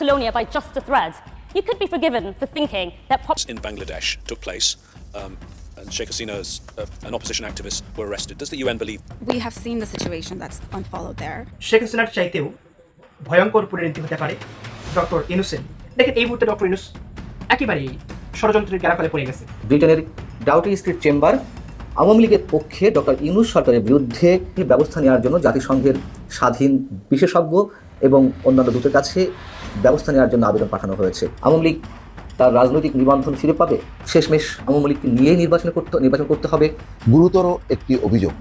Catalonia by just a thread, you could be forgiven for thinking that pop- in Bangladesh took place, um, and Sheikh Hasina's uh, and opposition activists were arrested. Does the UN believe We have seen the situation that's unfollowed there. Sheikh হাসিনার চাইতেও ভয়ঙ্কর পরিণতি হতে পারে doctor ইনুসেন দেখেন এই মুহূর্তে doctor Yunus একেবারেই ষড়যন্ত্রের গ্যারাফালে পড়ে গেছে ব্রিটেনের ডাউটি স্ট্রিট চেম্বার আওয়ামী লীগের পক্ষে ডক্টর ইউনুস সরকারের বিরুদ্ধে ব্যবস্থা নেওয়ার জন্য জাতিসংঘের স্বাধীন বিশেষজ্ঞ এবং অন্যান্য দূতের কাছে ব্যবস্থা নেওয়ার জন্য আবেদন পাঠানো হয়েছে। আওয়ামী লীগ তার রাজনৈতিক নিবন্ধন ফিরে পাবে? শেষমেশ আওয়ামী লীগকে নিয়েই নির্বাচন করতে নির্বাচন করতে হবে। গুরুতর একটি অভিযোগ।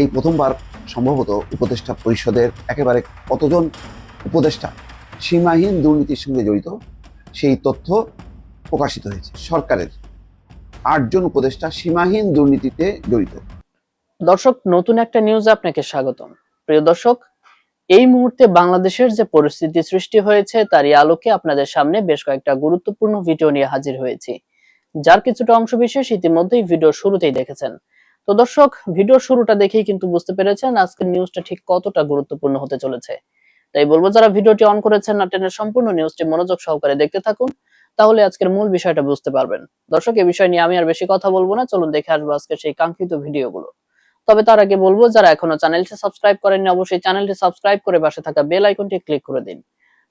এই প্রথমবার সম্ভবত উপদেষ্টা পরিষদের একেবারে কতজন উপদেষ্টা সীমাহীন দুর্নীতির সঙ্গে জড়িত সেই তথ্য প্রকাশিত হয়েছে। সরকারের আটজন উপদেষ্টা সীমাহীন দুর্নীতিতে জড়িত। দর্শক নতুন একটা নিউজে আপনাকে স্বাগতম। প্রিয় দর্শক এই মুহূর্তে বাংলাদেশের যে পরিস্থিতি সৃষ্টি হয়েছে, তারই আলোকে আপনাদের সামনে বেশ কয়েকটা গুরুত্বপূর্ণ ভিডিও নিয়ে হাজির হয়েছি। যার কিছুটা অংশ বিশেষ ইতিমধ্যেই ভিডিও শুরুতেই দেখেছেন। তো দর্শক, ভিডিও শুরুটা দেখেই কিন্তু বুঝতে পেরেছেন আজকের নিউজটা ঠিক কতটা গুরুত্বপূর্ণ হতে চলেছে। তাই বলব, যারা ভিডিওটি অন করেছেন না টেনের সম্পূর্ণ নিউজটি মনোযোগ সহকারে দেখতে থাকুন, তাহলে আজকের মূল বিষয়টা বুঝতে পারবেন। দর্শক এই বিষয় নিয়ে আমি আর বেশি কথা বলব না, চলুন দেখে আসব আজকে সেই কাঙ্ক্ষিত ভিডিওগুলো। তবে তার আগে বলব, যারা এখনও চ্যানেলটি সাবস্ক্রাইব করেননি, অবশ্যই চ্যানেলটি সাবস্ক্রাইব করে পাশে থাকা বেল আইকনটি ক্লিক করে দিন।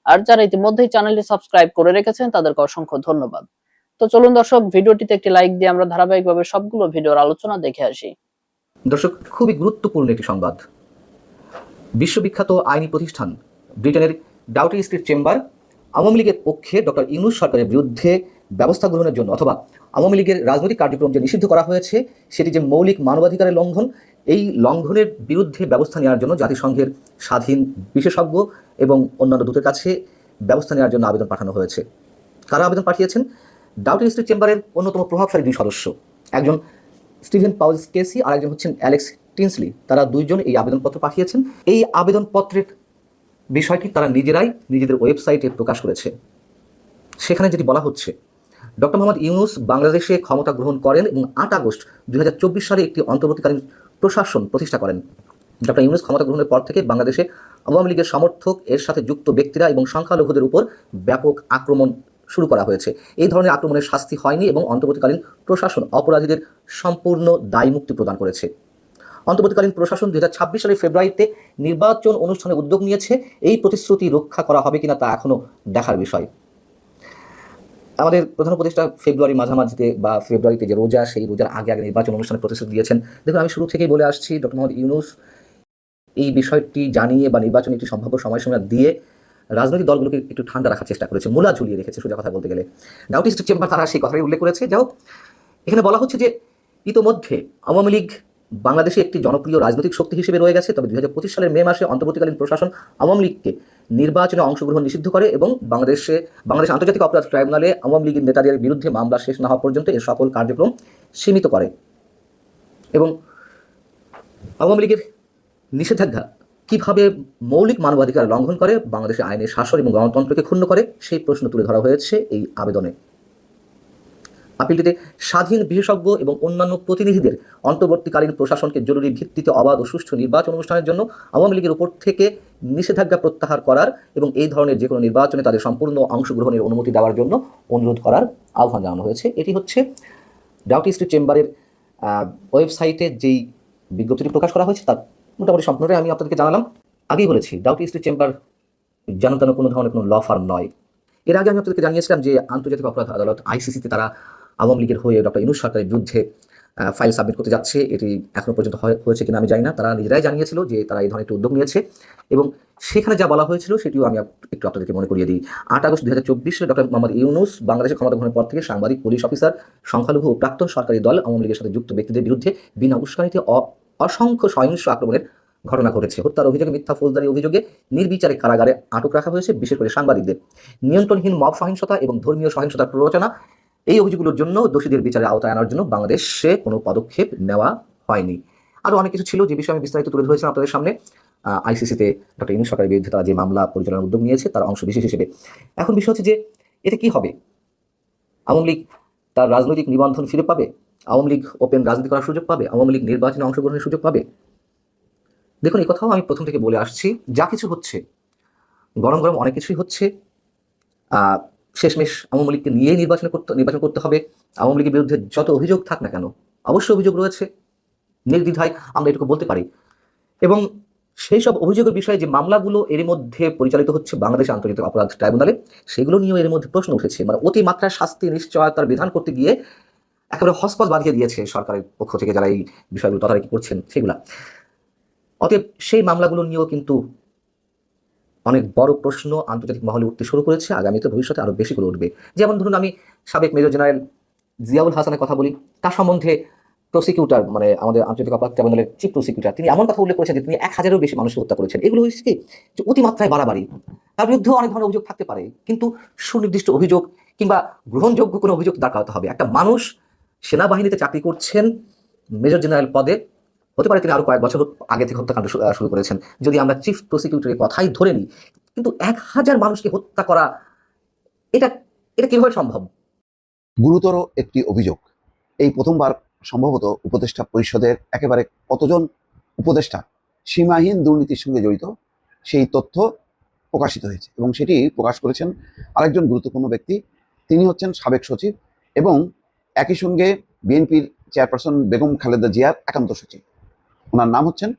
আর যারা ইতিমধ্যেই চ্যানেলটি সাবস্ক্রাইব করে রেখেছেন, তাদেরকে অসংখ্য ধন্যবাদ। তো চলুন দর্শক, ভিডিওটিতে একটি লাইক দিয়ে আমরা ধারাবাহিকভাবে সবগুলো ভিডিওর আলোচনা দেখে আসি। দর্শক, খুবই গুরুত্বপূর্ণ একটি সংবাদ। বিশ্ববিখ্যাত আইনি প্রতিষ্ঠান ব্রিটেনের ডাউটি স্ট্রিট চেম্বার আওয়ামী লীগের পক্ষে ডক্টর ইউনুস সরকারের বিরুদ্ধে ব্যবস্থা গ্রহণের জন্য অথবা আওয়ামী লীগের রাজনৈতিক কার্যক্রম যে নিষিদ্ধ করা হয়েছে, সেটি যে মৌলিক মানবাধিকারের লঙ্ঘন, এই লঙ্ঘনের বিরুদ্ধে ব্যবস্থা নেওয়ার জন্য জাতিসংঘের স্বাধীন বিশেষজ্ঞ এবং অন্যান্য দূতের কাছে ব্যবস্থা নেওয়ার জন্য আবেদন পাঠানো হয়েছে। কারা আবেদন পাঠিয়েছেন? ডাউটি স্ট্রিট চেম্বারের অন্যতম প্রভাবশালী দুই সদস্য। একজন স্টিভেন পাউলস কেসি আর একজন হচ্ছেন অ্যালেক্স টিনসলি। তারা দুইজন এই আবেদনপত্র পাঠিয়েছেন। এই আবেদনপত্রের বিষয়টি তারা নিজেরাই নিজেদের ওয়েবসাইটে প্রকাশ করেছে। সেখানে যেটি বলা হচ্ছে ডক্টর মোহাম্মদ ইউনুস বাংলাদেশে ক্ষমতা গ্রহণ করেন এবং আট আগস্ট দুই হাজার চব্বিশ সালে একটি অন্তর্বর্তীকালীন প্রশাসন প্রতিষ্ঠা করেন। ডক্টর ইউনুস ক্ষমতা গ্রহণের পর থেকে বাংলাদেশে আওয়ামী লীগের সমর্থক, এর সাথে যুক্ত ব্যক্তিরা এবং সংখ্যালঘুদের উপর ব্যাপক আক্রমণ শুরু করা হয়েছে। এই ধরনের আক্রমণের শাস্তি হয়নি এবং অন্তর্বর্তীকালীন প্রশাসন অপরাধীদের সম্পূর্ণ দায়মুক্তি প্রদান করেছে। অন্তর্বর্তীকালীন প্রশাসন দুই সালের ফেব্রুয়ারিতে নির্বাচন অনুষ্ঠানে উদ্যোগ নিয়েছে। এই প্রতিশ্রুতি রক্ষা করা হবে কিনা তা এখনও দেখার বিষয়। আমাদের প্রধান উপদেষ্টা ফেব্রুয়ারি মাঝামাঝিতে বা ফেব্রুয়ারিতে যে রোজা, সেই রোজার আগে আগে নির্বাচন অনুষ্ঠানে প্রতিশ্রুতি দিয়েছেন। দেখুন, আমি শুরু থেকেই বলে আসছি, ডক্টর মোহাম্মদ ইউনুস এই বিষয়টি জানিয়ে বা নির্বাচনে একটি সম্ভাব্য সময়সীমা দিয়ে রাজনৈতিক দলগুলোকে একটু ঠান্ডা রাখার চেষ্টা করেছে, মূলা ঝুলিয়ে রেখেছে, সোজা কথা বলতে গেলে। ডাউটি স্টেট চেম্বার তারা সেই কথাটাই উল্লেখ করেছে। যাও এখানে বলা হচ্ছে যে ইতোমধ্যে আওয়ামী লীগ বাংলাদেশে একটি জনপ্রিয় রাজনৈতিক শক্তি হিসেবে রয়ে গেছে। তবে দু হাজার পঁচিশ সালের মে মাসে অন্তর্বর্তীকালীন প্রশাসন আওয়ামী লীগকে নির্বাচনে অংশগ্রহণ নিষিদ্ধ করে এবং বাংলাদেশে, বাংলাদেশ আন্তর্জাতিক অপরাধ ট্রাইব্যুনালে আওয়ামী লীগের নেতাদের বিরুদ্ধে মামলা শেষ না হওয়া পর্যন্ত এর সকল কার্যক্রম সীমিত করে। এবং আওয়ামী লীগের নিষেধাজ্ঞা কীভাবে মৌলিক মানবাধিকার লঙ্ঘন করে, বাংলাদেশের আইনের শাসন এবং গণতন্ত্রকে ক্ষুণ্ণ করে, সেই প্রশ্ন তুলে ধরা হয়েছে এই আবেদনে। আপিলটিতে স্বাধীন বিশেষজ্ঞ এবং অন্যান্য প্রতিনিধিদের অন্তর্বর্তীকালীন প্রশাসনকে জরুরি ভিত্তিতে অবাধ ও সুষ্ঠু নির্বাচন অনুষ্ঠানের জন্য আওয়ামী লীগের উপর থেকে নিষেধাজ্ঞা প্রত্যাহার করার এবং এই ধরনের যে কোনো নির্বাচনে তাদের সম্পূর্ণ অংশগ্রহণের অনুমতি দেওয়ার জন্য অনুরোধ করার আহ্বান জানানো হয়েছে। এটি হচ্ছে ডাউটি স্ট্রিট চেম্বারের ওয়েবসাইটে যেই বিজ্ঞপ্তিটি প্রকাশ করা হয়েছে তার মোটামুটি সম্পূর্ণটাই আমি আপনাদেরকে জানালাম। আগেই বলেছি, ডাউটি স্ট্রিট চেম্বার যেন তেন কোনো ধরনের কোনো ল ফার্ম নয়। এর আগে আমি আপনাদেরকে জানিয়েছিলাম যে আন্তর্জাতিক অপরাধ আদালত আইসিসিতে তারা আওয়ামী লীগের হয়ে ডক্টর ইনুস সরকারের বিরুদ্ধে ফাইল সাবমিট করতে যাচ্ছে। এটি এখনও পর্যন্ত হয়- হয়েছে কিনা আমি জানি না। তারা নিজেরাই জানিয়েছিল যে তারা এই ধরনের একটি উদ্যোগ নিয়েছে এবং সেখানে যা বলা হয়েছিল সেটিও আমি একটু আপনাদেরকে মনে করিয়ে দিই। আট আগস্ট দুই হাজার চব্বিশ ডক্টর মোহাম্মদ ইউনুস বাংলাদেশের ক্ষমতা গ্রহণের পর থেকে সাংবাদিক, পুলিশ অফিসার, সংখ্যালঘু ও প্রাক্তন সরকারি দল আওয়ামী লীগের সাথে যুক্ত ব্যক্তিদের বিরুদ্ধে বিনা উস্কানিতে অসংখ্য সহিংস আক্রমণের ঘটনা ঘটেছে। হত্যার অভিযোগে, মিথ্যা ফৌজদারি অভিযোগে নির্বিচারে কারাগারে আটক রাখা হয়েছে বিশেষ করে সাংবাদিকদের। নিয়ন্ত্রণহীন মব সহিংসতা এবং ধর্মীয় সহিংসতার প্ররোচনা এই অভিযোগগুলোর জন্য দোষীদের বিচারে আওতায় আনার জন্য বাংলাদেশে কোনো পদক্ষেপ নেওয়া হয়নি। আরও অনেক কিছু ছিল যে বিষয়ে আমি বিস্তারিত তুলে ধরেছিলাম আপনাদের সামনে। আইসিসিতে ডক্টর ইনু সরকারের বিরুদ্ধে তারা যে মামলা পরিচালনার উদ্যোগ নিয়েছে তার অংশ বিশেষ হিসেবে। এখন বিষয় হচ্ছে যে এতে কি হবে? আওয়ামী লীগ তার রাজনৈতিক নিবন্ধন ফিরে পাবে? আওয়ামী লীগ ওপেন রাজনীতি করার সুযোগ পাবে? আওয়ামী লীগ নির্বাচনে অংশগ্রহণের সুযোগ পাবে? দেখুন, এই কথাও আমি প্রথম থেকে বলে আসছি। যা কিছু হচ্ছে, গরম গরম অনেক কিছুই হচ্ছে। শেষমেশ আওয়ামী লীগকে নিয়েই নির্বাচন করতে নির্বাচন করতে হবে। আওয়ামী লীগের বিরুদ্ধে যত অভিযোগ থাক না কেন, অবশ্যই অভিযোগ রয়েছে। নির্দ্বিধায় আমরা এটুকু বলতে পারি। এবং সেই সব অভিযোগের বিষয়ে যে মামলাগুলো এর মধ্যে পরিচালিত হচ্ছে বাংলাদেশ আন্তর্জাতিক অপরাধ ট্রাইব্যুনালে, সেগুলো নিয়েও এর মধ্যে প্রশ্ন উঠেছে। মানে অতিমাত্রায় শাস্তি, নিশ্চয়তার বিধান করতে গিয়ে একেবারে হসপস বাঁধিয়ে দিয়েছে সরকারের পক্ষ থেকে যারা এই বিষয়গুলো তদারকি করছেন, সেগুলা। অতএব সেই মামলাগুলো নিয়েও কিন্তু অনেক বড় প্রশ্ন আন্তর্জাতিক মহলে উঠতে শুরু করেছে, আগামীতে ভবিষ্যতে আরও বেশি করে উঠবে। যেমন ধরুন আমি সাবেক মেজর জেনারেল জিয়াউল হাসানের কথা বলি, তার সম্বন্ধে প্রসিকিউটার মানে আমাদের আন্তর্জাতিক অপরাধ ট্রাইব্যুনালের চিফ প্রসিকিউটর তিনি এমন কথা উল্লেখ করেছেন যে তিনি এক হাজারেরও বেশি মানুষকে হত্যা করেছেন। এগুলো হচ্ছে যে অতিমাত্রায় বাড়াবাড়ি। তার বিরুদ্ধেও অনেক ধরনের অভিযোগ থাকতে পারে, কিন্তু সুনির্দিষ্ট অভিযোগ কিংবা গ্রহণযোগ্য কোনো অভিযোগ দাঁড় করাতে হবে। একটা মানুষ সেনাবাহিনীতে চাকরি করছেন, মেজর জেনারেল পদে হতে পারে তিনি আরও কয়েক বছর আগে থেকে হত্যাকাণ্ড শুরু করেছেন। যদি আমরা চিফ প্রসিকিউটরের কথাই ধরে নিই, কিন্তু এক হাজার মানুষকে হত্যা করা, এটা এটা কীভাবে সম্ভব? গুরুতর একটি অভিযোগ। এই প্রথমবার সম্ভবত উপদেষ্টা পরিষদের একেবারে কতজন উপদেষ্টা সীমাহীন দুর্নীতির সঙ্গে জড়িত, সেই তথ্য প্রকাশিত হয়েছে এবং সেটি প্রকাশ করেছেন আরেকজন গুরুত্বপূর্ণ ব্যক্তি, তিনি হচ্ছেন সাবেক সচিব এবং একই সঙ্গে বিএনপির চেয়ারপারসন বেগম খালেদা জিয়ার একান্ত সচিব। ওনার নাম হচ্ছেন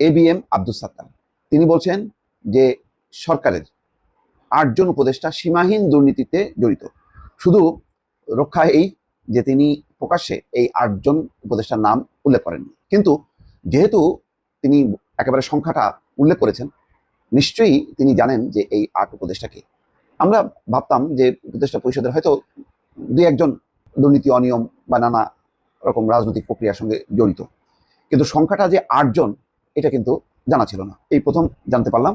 A B M Abdul Sattar. তিনি বলছেন যে সরকারের আটজন উপদেষ্টা সীমাহীন দুর্নীতিতে জড়িত। শুধু রক্ষা এই যে তিনি প্রকাশ্যে এই আটজন উপদেষ্টার নাম উল্লেখ করেননি। কিন্তু যেহেতু তিনি একেবারে সংখ্যাটা উল্লেখ করেছেন, নিশ্চয়ই তিনি জানেন যে এই আট উপদেষ্টাকে। আমরা ভাবতাম যে উপদেষ্টা পরিষদের হয়তো দুই একজন দুর্নীতি অনিয়ম বা নানা রকম রাজনৈতিক প্রক্রিয়ার সঙ্গে জড়িত। কিন্তু সংখ্যাটা যে আটজন, এটা কিন্তু জানা ছিল না। এই প্রথম জানতে পারলাম।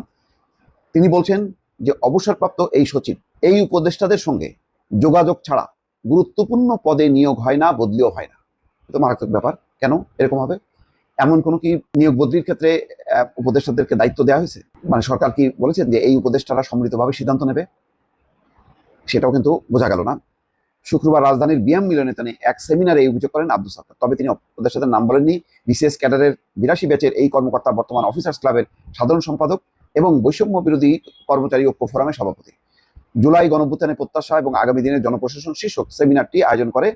তিনি বলছেন যে অবসরপ্রাপ্ত এই সচিব, এই উপদেষ্টাদের সঙ্গে যোগাযোগ ছাড়া গুরুত্বপূর্ণ পদে নিয়োগ হয় না, বদলিও হয় না। তো মারাত্মক ব্যাপার। কেন এরকম হবে? এমন কোনো কি নিয়োগ বদলির ক্ষেত্রে উপদেষ্টাদেরকে দায়িত্ব দেওয়া হয়েছে? মানে সরকার কি বলেছেন যে এই উপদেষ্টারা সম্মিলিতভাবে সিদ্ধান্ত নেবে? সেটাও কিন্তু বোঝা গেল না। শুক্রবার রাজধানীর বিএম মিলনে তিনি এক সেমিনারে এই অভিযোগ করেন আব্দুল সাত্তার। তবে তিনি উপদেষ্টাদের নাম বলেননি। বিসিএস ক্যাডারের বিরাশি ব্যাচের এই কর্মকর্তা বর্তমান অফিসার্স ক্লাবের সাধারণ সম্পাদক এবং বৈষম্য বিরোধী কর্মচারী ঐক্য ফোরামের সভাপতি। জুলাই গণভুত্থানের প্রত্যাশা এবং আগামী দিনের জনপ্রশাসন শীর্ষক সেমিনারটি আয়োজন করে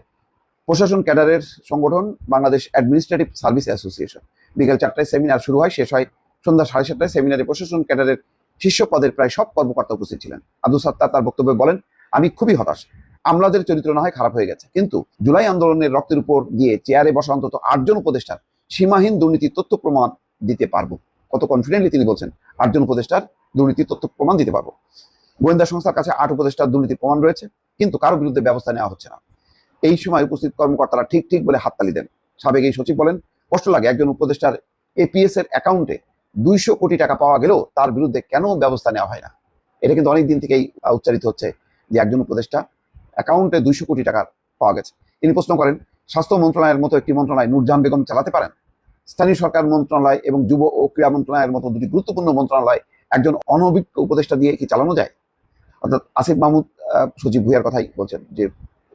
প্রশাসন ক্যাডারের সংগঠন বাংলাদেশ অ্যাডমিনিস্ট্রেটিভ সার্ভিস অ্যাসোসিয়েশন। বিকেল চারটায় সেমিনার শুরু হয়, শেষ হয় সন্ধ্যা সাড়ে সাতটায়। সেমিনারে প্রশাসন ক্যাডারের শীর্ষ পদের প্রায় সব কর্মকর্তা উপস্থিত ছিলেন। আব্দুল সাত্তার তার বক্তব্যে বলেন, আমি খুবই হতাশ। আমলাদের চরিত্র না হয় খারাপ হয়ে গেছে। কিন্তু জুলাই আন্দোলনের রক্তের উপর দিয়ে চেয়ারে বসা অন্তত আটজন উপদেষ্টার সীমাহীন দুর্নীতির তথ্য প্রমাণ দিতে পারব। কত কনফিডেন্টলি তিনি বলছেন, আটজন উপদেষ্টার দুর্নীতির তথ্য প্রমাণ দিতে পারব। গোয়েন্দা সংস্থার কাছে আট উপদেষ্টার দুর্নীতির প্রমাণ রয়েছে, কিন্তু কারও বিরুদ্ধে ব্যবস্থা নেওয়া হচ্ছে না। এই সময় উপস্থিত কর্মকর্তারা ঠিক ঠিক বলে হাততালি দেন। সাবেক এই সচিব বলেন, কষ্ট লাগে একজন উপদেষ্টার এপিএস এর অ্যাকাউন্টে দুইশো কোটি টাকা পাওয়া গেলেও তার বিরুদ্ধে কেন ব্যবস্থা নেওয়া হয় না? এটা কিন্তু অনেক দিন থেকেই উচ্চারিত হচ্ছে যে একজন উপদেষ্টা অ্যাকাউন্টে দুইশো কোটি টাকা পাওয়া গেছে। তিনি প্রশ্ন করেন, স্বাস্থ্য মন্ত্রণালয়ের মতো একটি মন্ত্রণালয় নূরজাহান বেগম চালাতে পারেন? স্থানীয় সরকার মন্ত্রণালয় এবং যুব ও ক্রীড়া মন্ত্রণালয়ের মতো দুটি গুরুত্বপূর্ণ মন্ত্রণালয় একজন অনভিজ্ঞ উপদেষ্টা দিয়ে কি চালানো যায়? অর্থাৎ আসিফ মাহমুদ সচিব ভুইয়ার কথাই বলছেন যে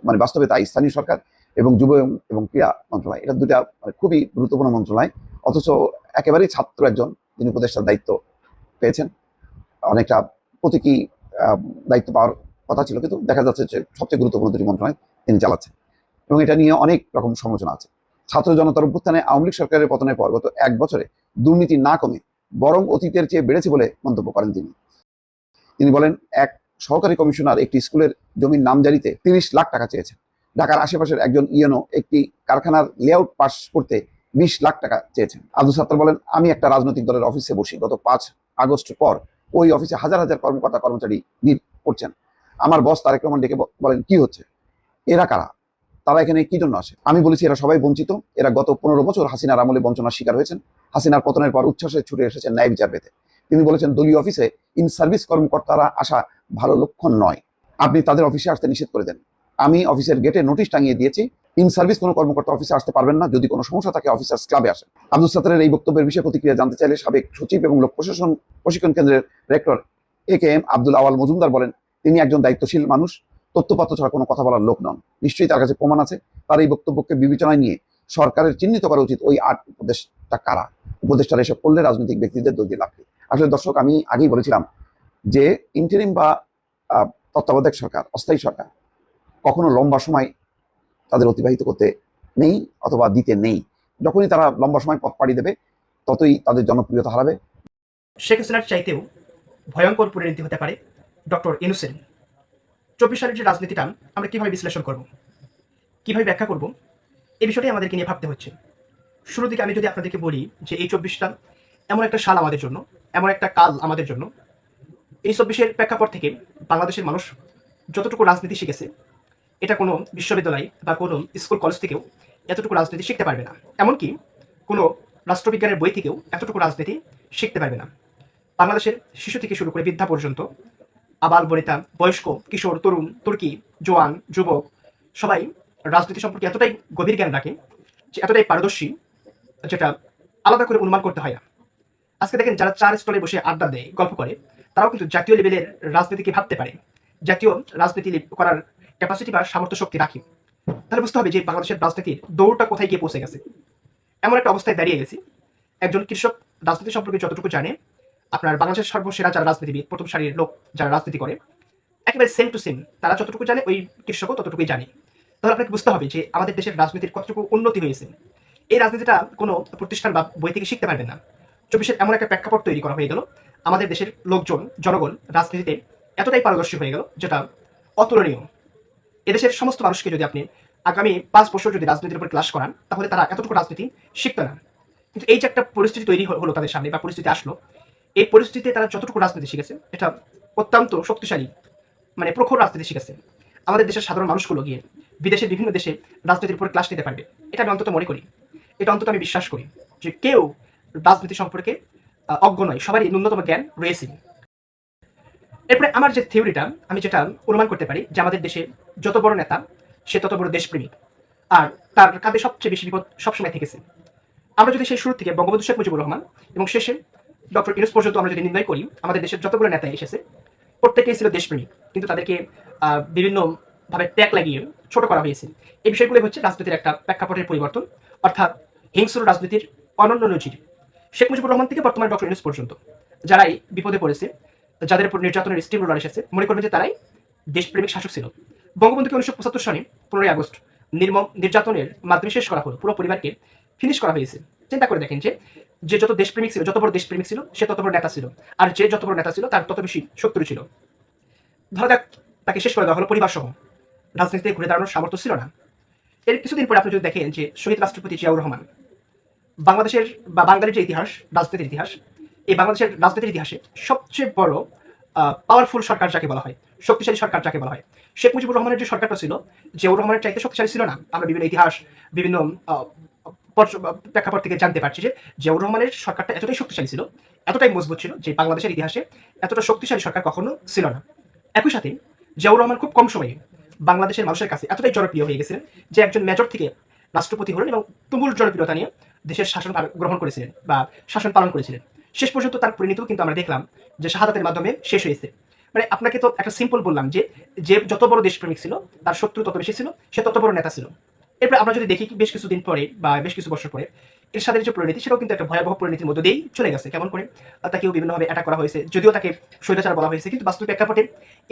মানে বাস্তবে তাই স্থানীয় সরকার এবং যুব এবং- ক্রীড়া মন্ত্রণালয়। এটা দুটা মানে খুবই গুরুত্বপূর্ণ মন্ত্রণালয়। অথচ একেবারেই ছাত্র একজন তিনি উপদেষ্টার দায়িত্ব পেয়েছেন। অনেকটা প্রতীকী দায়িত্ব পাওয়ার কথা ছিল, কিন্তু দেখা যাচ্ছে যে সবচেয়ে গুরুত্বপূর্ণ দুটি মন্ত্রণালয় তিনি চালাচ্ছেন। এবং এটা নিয়ে অনেক রকম সমালোচনা আছে। ছাত্র জনতার অভ্যুত্থানে আওয়ামী লীগ সরকারের পতনের পর গত এক বছরে দুর্নীতি না কমে বরং অতীতের চেয়ে বেড়েছে বলে মন্তব্য করেন তিনি। তিনি বলেন, এক সহকারী কমিশনার একটি স্কুলের জমির নামজারিতে তিরিশ লাখ টাকা চেয়েছেন। ঢাকার আশেপাশের একজন ইয়েনো একটি কারখানার লেআউট পাস করতে বিশ লাখ টাকা চেয়েছেন। আব্দুল সাত্তার বলেন, আমি একটা রাজনৈতিক দলের অফিসে বসি। গত পাঁচ আগস্ট পর ওই অফিসে হাজার হাজার কর্মকর্তা কর্মচারী ভিড় করছেন। আমার বস তারেক রহমান ডেকে বলেন, কি হচ্ছে? এরা কারা? তারা এখানে কি জন্য আসে? আমি বলেছি, এরা সবাই বঞ্চিত। এরা গত পনেরো বছর হাসিনার আমলে বঞ্চনার শিকার হয়েছেন। হাসিনার পতনের পর উচ্ছ্বাসে ছুটে এসেছেন ন্যায় বিচার পেতে। তিনি বলেছেন, দলীয় অফিসে ইন সার্ভিস কর্মকর্তারা আসা ভালো লক্ষণ নয়। আপনি তাদের অফিসে আসতে নিষেধ করে দেন। আমি অফিসের গেটে নোটিশ টাঙিয়ে দিয়েছি। ইন সার্ভিস কোনো কর্মকর্তা অফিসে আসতে পারবেন না। যদি কোনো সমস্যা থাকে অফিসার্স ক্লাবে আসেন। আব্দুল সাত্তারের এই বক্তব্যের বিষয়ে প্রতিক্রিয়া জানতে চাইলে সাবেক সচিব এবং লোক প্রশাসন প্রশিক্ষণ কেন্দ্রের rector A K M Abdul Awal Majumder বলেন তিনি একজন দায়িত্বশীল মানুষ, তথ্যপাত্র ছাড়া কোনো কথা বলার লোক নন। নিশ্চয়ই তার কাছে প্রমাণ আছে। তার এই বক্তব্যকে বিবেচনায় নিয়ে সরকারের চিহ্নিত করা উচিত ওই আট উপদেষ্টা কারা? উপদেষ্টারা এসব করলে রাজনৈতিক ব্যক্তিদের লাভ নেই। আসলে দর্শক, আমি আগেই বলেছিলাম যে ইন্টারিম বা তত্ত্বাবধায়ক সরকার, অস্থায়ী সরকার কখনো লম্বা সময় তাদের অতিবাহিত করতে নেই অথবা দিতে নেই। যখনই তারা লম্বা সময় পথ পাড়ি দেবে, ততই তাদের জনপ্রিয়তা হারাবে। শেখ হাসিনার চাইতেও ভয়ঙ্কর পরিণতি হতে পারে। ডক্টর ইনুসেন চব্বিশ সালের যে রাজনীতিটা, আমরা কীভাবে বিশ্লেষণ করব? কীভাবে ব্যাখ্যা করব? এই বিষয়টাই আমাদেরকে নিয়ে ভাবতে হচ্ছে। শুরুর দিকে আমি যদি আপনাদেরকে বলি যে এই চব্বিশটা এমন একটা সাল আমাদের জন্য, এমন একটা কাল আমাদের জন্য, এই চব্বিশের প্রেক্ষাপট থেকে বাংলাদেশের মানুষ যতটুকু রাজনীতি শিখেছে, এটা কোনো বিশ্ববিদ্যালয় বা কোনো স্কুল, কলেজ থেকেও এতটুকু রাজনীতি শিখতে পারবে না। এমনকি কোনো রাষ্ট্রবিজ্ঞানের বই থেকেও এতটুকু রাজনীতি শিখতে পারবে না। বাংলাদেশের শিশু থেকে শুরু করে বৃদ্ধা পর্যন্ত আবাল বনিতা বয়স্ক, কিশোর, তরুণ, তুর্কি, জোয়ান, যুবক, সবাই রাজনীতি সম্পর্কে এতটাই গভীর জ্ঞান রাখে যে এতটাই পারদর্শী যেটা আলাদা করে অনুমান করতে হয় না। আজকে দেখেন যারা চার স্টলে বসে আড্ডা দেয়, গল্প করে, তারাও কিন্তু জাতীয় লেভেলের রাজনীতিকে ভাবতে পারে, জাতীয় রাজনীতি করার ক্যাপাসিটি বা সামর্থ্য শক্তি রাখে। তাহলে বুঝতে হবে যে বাংলাদেশের রাজনীতির দৌড়টা কোথায় গিয়ে পৌঁছে গেছে। এমন একটা অবস্থায় দাঁড়িয়ে গেছি। একজন কৃষক রাজনীতি সম্পর্কে যতটুকু জানে আপনার বাংলাদেশের সর্বসেরা যারা রাজনীতিবিদ, প্রথম সারির লোক যারা রাজনীতি করে, একেবারে সেম টু সেম তারা যতটুকু জানে ওই কৃষকও ততটুকুই জানে। তাহলে আপনাকে বুঝতে হবে যে আমাদের দেশের রাজনীতির কতটুকু উন্নতি হয়েছে। এই রাজনীতিটা কোনো প্রতিষ্ঠান বা বই থেকে শিখতে পারবেন না। চব্বিশের এমন একটা প্রেক্ষাপট তৈরি করা হয়ে গেল। আমাদের দেশের লোকজন, জনগণ রাজনীতিতে এতটাই পারদর্শী হয়ে গেল, যেটা অতুলনীয়। এদেশের সমস্ত মানুষকে যদি আপনি আগামী পাঁচ বছর যদি রাজনীতির উপর ক্লাস করান, তাহলে তারা এতটুকু রাজনীতি শিখবে না। কিন্তু এই যে একটা পরিস্থিতি তৈরি হলো তাদের সামনে বা পরিস্থিতি আসলো এই পরিস্থিতিতে তারা যতটুকু রাজনীতি শিখেছে, এটা অত্যন্ত শক্তিশালী মানে প্রখর রাজনীতি শিখেছে। আমাদের দেশের সাধারণ মানুষগুলো গিয়ে বিদেশের বিভিন্ন দেশে রাজনীতির উপর ক্লাস নিতে পারবে। এটা আমি অন্তত মনে করি। এটা অন্তত আমি বিশ্বাস করি যে কেউ রাজনীতি সম্পর্কে অজ্ঞ নয়। সবারই ন্যূনতম জ্ঞান রয়েছে এরপরে আমার যে থিওরিটা, আমি যেটা অনুমান করতে পারি যে আমাদের দেশে যত বড় নেতা, সে তত বড় দেশপ্রেমিক। আর তার কাঁধে সবচেয়ে বেশি বিপদ সবসময় থেকেছে। আমরা যদি সেই শুরু থেকে বঙ্গবন্ধু শেখ মুজিবুর রহমান এবং শেষে ডক্টর ইউনুস পর্যন্ত আমরা যদি নির্ণয় করি, আমাদের দেশের যতগুলো নেতা এসেছে, প্রত্যেকেই ছিল দেশপ্রেমিক কিন্তু তাদেরকে বিভিন্নভাবে ট্যাগ লাগিয়ে ছোট করা হয়েছে। এই বিষয়গুলো হচ্ছে রাজনীতির একটা প্রেক্ষাপটের পরিবর্তন, অর্থাৎ হিংস্র রাজনীতির অনন্য নজির। শেখ মুজিবুর রহমান থেকে বর্তমানে ডক্টর ইউনুস পর্যন্ত, যারাই বিপদে পড়েছে, যাদের উপর নির্যাতনের স্টিম রোলার এসেছে, মনে করবেন যে তারাই দেশপ্রেমিক শাসক ছিল। বঙ্গবন্ধুকে উনিশশো পঁচাত্তর সালে পনেরোই আগস্ট নির্মম নির্যাতনের মাধ্যমে শেষ করা হলো, পুরো পরিবারকে ফিনিশ করা হয়েছে। চিন্তা করে দেখেন যে যে যত দেশপ্রেমিক ছিল, যত বড় দেশপ্রেমিক ছিল, সে তত বড় নেতা ছিল। আর যে যত বড় নেতা ছিল, তার তত বেশি শত্রু ছিল। ধরা যাক, তাকে শেষ করে দেওয়া হলো পরিবার সহ রাজনীতিতে ঘুরে দাঁড়ানোর সামর্থ্য ছিল না। এর কিছুদিন পরে আপনি যদি দেখেন যে শহীদ রাষ্ট্রপতি জিয়াউর রহমান, বাংলাদেশের বা বাঙালির যে ইতিহাস, রাজনীতির ইতিহাস, এই বাংলাদেশের রাজনীতির ইতিহাসে সবচেয়ে বড় পাওয়ারফুল সরকার যাকে বলা হয়, শক্তিশালী সরকার যাকে বলা হয়, শেখ মুজিবুর রহমানের যে সরকারটা ছিল, জিয়াউর রহমানের চাইতে শক্তিশালী ছিল না। আমরা বিভিন্ন ইতিহাস, বিভিন্ন প্রেক্ষাপট থেকে জানতে পারছি যে জিয়াউর রহমানের সরকারটা এতটাই শক্তিশালী ছিল, এতটাই মজবুত ছিল যে বাংলাদেশের ইতিহাসে এতটা শক্তিশালী সরকার কখনো ছিল না। একই সাথে জিয়াউর রহমান খুব কম সময়ে বাংলাদেশের মানুষের কাছে এতটাই জনপ্রিয় হয়ে গেছিলেন যে একজন মেজর থেকে রাষ্ট্রপতি হলেন এবং তুমুল জনপ্রিয়তা নিয়ে দেশের শাসন গ্রহণ করেছিলেন বা শাসন পালন করেছিলেন। শেষ পর্যন্ত তার পরিণতিও কিন্তু আমরা দেখলাম যে শাহাদাতের মাধ্যমে শেষ হয়েছে। মানে আপনাকে তো একটা সিম্পল বললাম যে যে যত বড় দেশপ্রেমিক ছিল, তার শত্রু তত বেশি ছিল, সে তত বড় নেতা ছিল। এরপর আমরা যদি দেখি বেশ কিছুদিন পরে বা বেশ কিছু বছর পরে এরশাদের যে পরিণতি, সেটাও কিন্তু একটা ভয়াবহ পরিণতির মধ্যে দিয়েই চলে গেছে। কেমন করে? তাকেও বিভিন্নভাবে অ্যাটাক করা হয়েছে। যদিও তাকে স্বৈরাচার বলা হয়েছে, কিন্তু বাস্তব প্রেক্ষাপটে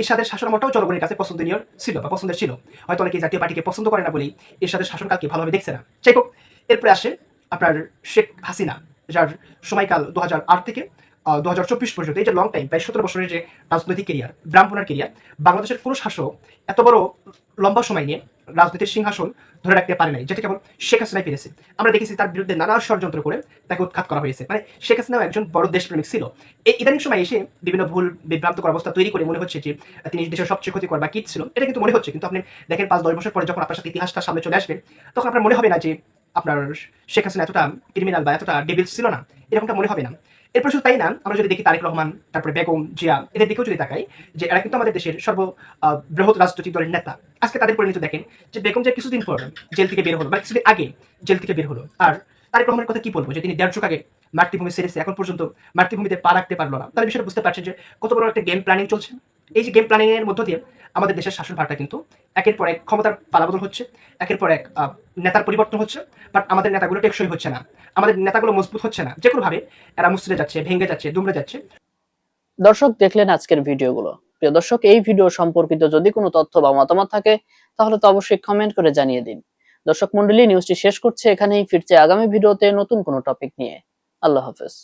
এরশাদের শাসনামলটাও জনগণের কাছে পছন্দনীয় ছিল বা পছন্দের ছিল। হয়তো অনেকে জাতীয় পার্টিকে পছন্দ করে না বলেই এরশাদের শাসনকালকে ভালোভাবে দেখছে না। যাই হোক, এরপরে আসে আপনার শেখ হাসিনা, যার সময়কাল দু থেকে দু হাজার চব্বিশ পর্যন্ত, এই যে লং টাইম প্রায় সতেরো বছরের যে রাজনৈতিক কেরিয়ার ব্রাহ্মণার কেরিয়ার বাংলাদেশের কোনো শাসক এত বড় লম্বা সময় নিয়ে রাজনীতির সিংহাসন ধরে রাখতে পারে নাই, যেটা কেবল শেখ হাসিনাই পেরেছে। আমরা দেখেছি তার বিরুদ্ধে নানা ষড়যন্ত্র করে তাকে উৎখাত করা হয়েছে। মানে শেখ হাসিনাও একজন বড় দেশপ্রেমিক ছিল। এই ইদানিং সময় এসে বিভিন্ন ভুল, বিভ্রান্তকর অবস্থা তৈরি করে মনে হচ্ছে যে তিনি দেশের সবচেয়ে ক্ষতিকর বা কিট ছিল এটা কিন্তু মনে হচ্ছে, কিন্তু আপনি দেখেন পাঁচ, দশ বছর পরে যখন আপনার সাথে ইতিহাসটা সামনে চলে আসবে, তখন আপনার মনে হবে না যে আপনার শেখ হাসিনা এতটা ক্রিমিনাল বা এতটা ডেবিল ছিল না। এরকমটা মনে হবে না। এরপর শুধু তাই না, আমরা যদি দেখি তারেক রহমান, তারপরে বেগম জিয়া, এদের দিকেও যদি তাকাই, যে এরা কিন্তু আমাদের দেশের সর্ব বৃহৎ রাজনৈতিক দলের নেতা। আজকে তাদের পরিণতি দেখেন যে বেগম জিয়া কিছুদিন পর জেল থেকে বের হলো বা কিছুদিন আগে জেল থেকে বের হলো। আর তারেক রহমানের কথা কি বলব, যে তিনি দেড় যুগ আগে মাতৃভূমি সেরেছে এখন পর্যন্ত মাতৃভূমিতে পা রাখতে পারল না। তাহলে বিষয়টা বুঝতে পারছেন যে কত বড় একটা গেম প্ল্যানিং চলছে। এই যে গেম প্ল্যানিং এর মধ্য দিয়ে আমাদের দেশের শাসন ভারটা কিন্তু একের পর এক ক্ষমতার পালাবদল হচ্ছে, একের পর এক নেতার পরিবর্তন হচ্ছে বাট আমাদের নেতাগুলো টেকসই হচ্ছে না। আমাদের নেতাগুলো মজবুত হচ্ছে না। যে কোনোভাবে এরা মুসরে যাচ্ছে, ভেঙে যাচ্ছে, দুমড়ে যাচ্ছে। দর্শক, দেখলেন আজকের ভিডিওগুলো। প্রিয় দর্শক, এই ভিডিও সম্পর্কিত যদি কোনো তথ্য বা মতামত থাকে, তাহলে তো অবশ্যই কমেন্ট করে জানিয়ে দিন। দর্শক মন্ডলী নিউজটি শেষ করছে এখানেই, ফিরছে আগামী ভিডিওতে নতুন কোনো টপিক নিয়ে। আল্লাহ হাফেজ।